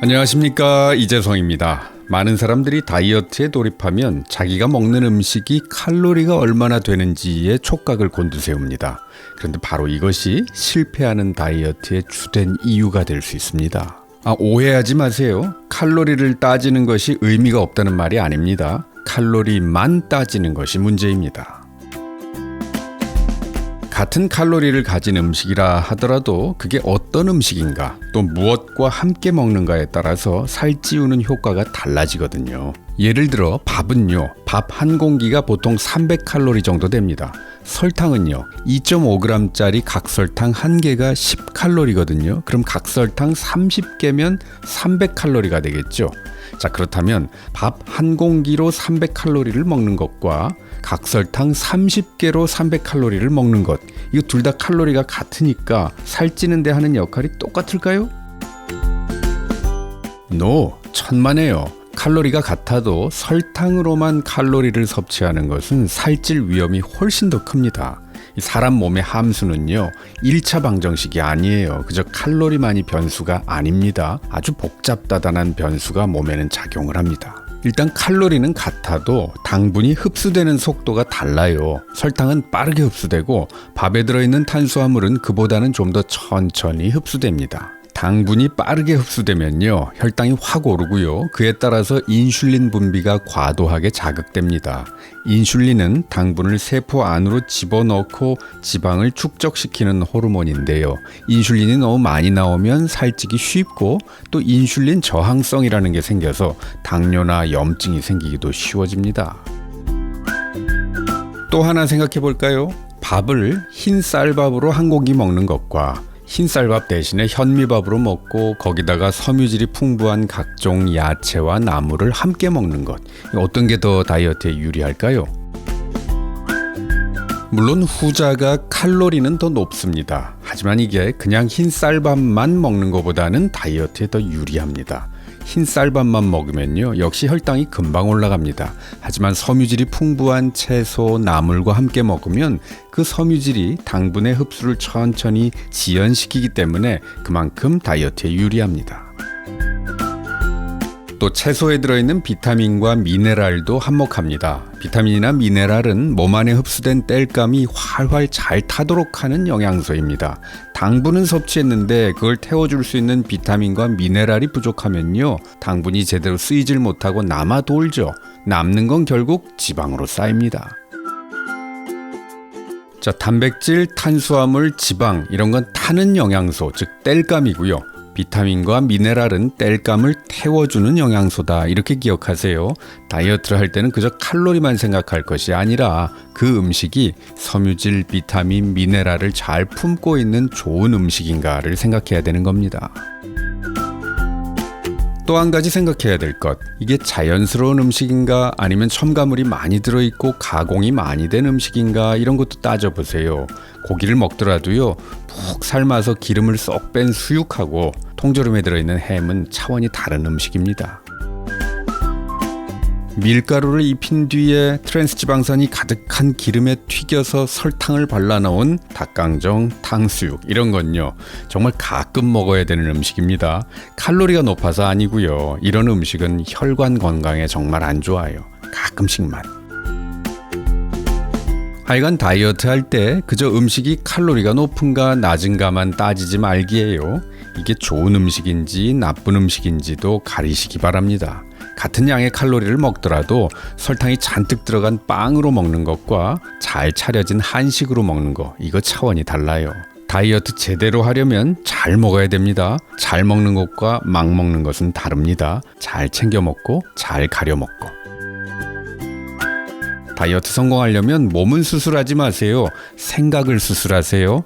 안녕하십니까 이재성입니다. 많은 사람들이 다이어트에 돌입하면 자기가 먹는 음식이 칼로리가 얼마나 되는지에 촉각을 곤두세웁니다. 그런데 바로 이것이 실패하는 다이어트의 주된 이유가 될 수 있습니다. 아, 오해하지 마세요. 칼로리를 따지는 것이 의미가 없다는 말이 아닙니다. 칼로리만 따지는 것이 문제입니다. 같은 칼로리를 가진 음식이라 하더라도 그게 어떤 음식인가 또 무엇과 함께 먹는가에 따라서 살찌우는 효과가 달라지거든요. 예를 들어 밥은요. 밥 한 공기가 보통 300칼로리 정도 됩니다. 설탕은요. 2.5g짜리 각설탕 한 개가 10칼로리거든요. 그럼 각설탕 30개면 300칼로리가 되겠죠. 자, 그렇다면 밥 한 공기로 300칼로리를 먹는 것과 각설탕 30개로 300칼로리를 먹는 것. 이거 둘 다 칼로리가 같으니까 살찌는데 하는 역할이 똑같을까요? 노, 천만에요. 칼로리가 같아도 설탕으로만 칼로리를 섭취하는 것은 살찔 위험이 훨씬 더 큽니다. 이 사람 몸의 함수는요, 1차 방정식이 아니에요. 그저 칼로리만이 변수가 아닙니다. 아주 복잡다단한 변수가 몸에는 작용을 합니다. 일단 칼로리는 같아도 당분이 흡수되는 속도가 달라요. 설탕은 빠르게 흡수되고 밥에 들어있는 탄수화물은 그보다는 좀 더 천천히 흡수됩니다. 당분이 빠르게 흡수되면요, 혈당이 확 오르고요. 그에 따라서 인슐린 분비가 과도하게 자극됩니다. 인슐린은 당분을 세포 안으로 집어넣고 지방을 축적시키는 호르몬인데요. 인슐린이 너무 많이 나오면 살찌기 쉽고 또 인슐린 저항성이라는 게 생겨서 당뇨나 염증이 생기기도 쉬워집니다. 또 하나 생각해 볼까요? 밥을 흰 쌀밥으로 한 공기 먹는 것과 흰쌀밥 대신에 현미밥으로 먹고 거기다가 섬유질이 풍부한 각종 야채와 나물을 함께 먹는 것. 어떤 게 더 다이어트에 유리할까요? 물론 후자가 칼로리는 더 높습니다. 하지만 이게 그냥 흰쌀밥만 먹는 것보다는 다이어트에 더 유리합니다. 흰 쌀밥만 먹으면요 역시 혈당이 금방 올라갑니다. 하지만 섬유질이 풍부한 채소, 나물과 함께 먹으면 그 섬유질이 당분의 흡수를 천천히 지연시키기 때문에 그만큼 다이어트에 유리합니다. 또 채소에 들어있는 비타민과 미네랄도 한몫합니다. 비타민이나 미네랄은 몸 안에 흡수된 땔감이 활활 잘 타도록 하는 영양소입니다. 당분은 섭취했는데 그걸 태워줄 수 있는 비타민과 미네랄이 부족하면요. 당분이 제대로 쓰이질 못하고 남아 돌죠. 남는 건 결국 지방으로 쌓입니다. 자, 단백질, 탄수화물, 지방 이런 건 타는 영양소, 즉 땔감이고요. 비타민과 미네랄은 땔감을 태워주는 영양소다. 이렇게 기억하세요. 다이어트를 할 때는 그저 칼로리만 생각할 것이 아니라 그 음식이 섬유질, 비타민, 미네랄을 잘 품고 있는 좋은 음식인가를 생각해야 되는 겁니다. 또 한 가지 생각해야 될 것. 이게 자연스러운 음식인가 아니면 첨가물이 많이 들어있고 가공이 많이 된 음식인가 이런 것도 따져보세요. 고기를 먹더라도요, 푹 삶아서 기름을 쏙 뺀 수육하고 통조림에 들어있는 햄은 차원이 다른 음식입니다. 밀가루를 입힌 뒤에 트랜스 지방산이 가득한 기름에 튀겨서 설탕을 발라놓은 닭강정, 탕수육 이런 건요 정말 가끔 먹어야 되는 음식입니다. 칼로리가 높아서 아니고요. 이런 음식은 혈관 건강에 정말 안 좋아요. 가끔씩만. 하여간 다이어트 할 때 그저 음식이 칼로리가 높은가 낮은가만 따지지 말기에요. 이게 좋은 음식인지 나쁜 음식인지도 가리시기 바랍니다. 같은 양의 칼로리를 먹더라도 설탕이 잔뜩 들어간 빵으로 먹는 것과 잘 차려진 한식으로 먹는 것, 이거 차원이 달라요. 다이어트 제대로 하려면 잘 먹어야 됩니다. 잘 먹는 것과 막 먹는 것은 다릅니다. 잘 챙겨 먹고 잘 가려 먹고. 다이어트 성공하려면 몸은 수술하지 마세요. 생각을 수술하세요.